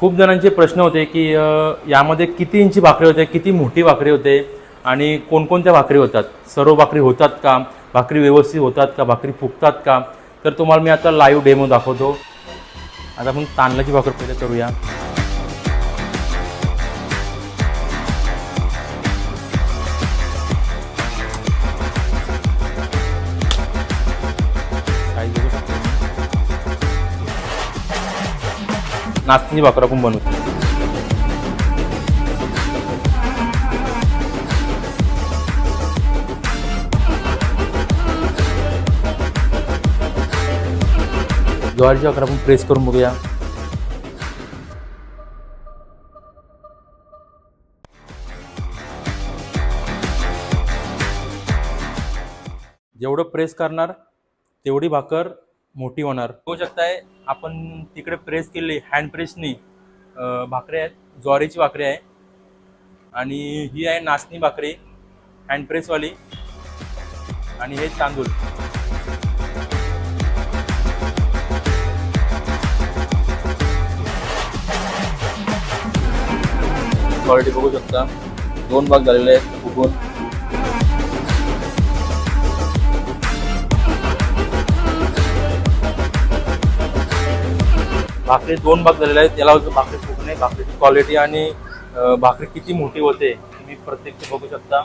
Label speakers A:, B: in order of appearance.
A: खूप जणांचे प्रश्न होते की यामध्ये किती इंची भाकरी होते किती मोठी भाकरी होते आणि कोणकोणत्या भाकरी होतात? सर्व भाकरी होतात का? भाकरी व्यवस्थित होतात का? भाकरी फुगतात का? तर तुम्हाला मी आता लाईव्ह डेमो दाखवतो. आता आपण तांदळाची भाकर पहिले करूया. नाचणीची भाकरा पण बनवतो. ज्वारीची भाकर आपण प्रेस करून बघूया. जेवढं प्रेस करणार तेवढी भाकर मोठी होणार. होऊ शकताय आपण तिकडे प्रेस केली हँड प्रेसनी भाकरी आहेत ज्वारीची भाकरी आहे आणि ही आहे नाचणी भाकरी हँड प्रेसवाली आणि हे तांदूळ. क्वालिटी बघू शकता. दोन भाग झालेले आहेत फुगून भाकरी दोन भाग झालेले आहेत. त्याला भाकरी फुगणे भाकरीची क्वालिटी आणि भाकरी किती मोठी होते तुम्ही प्रत्यक्ष बघू शकता.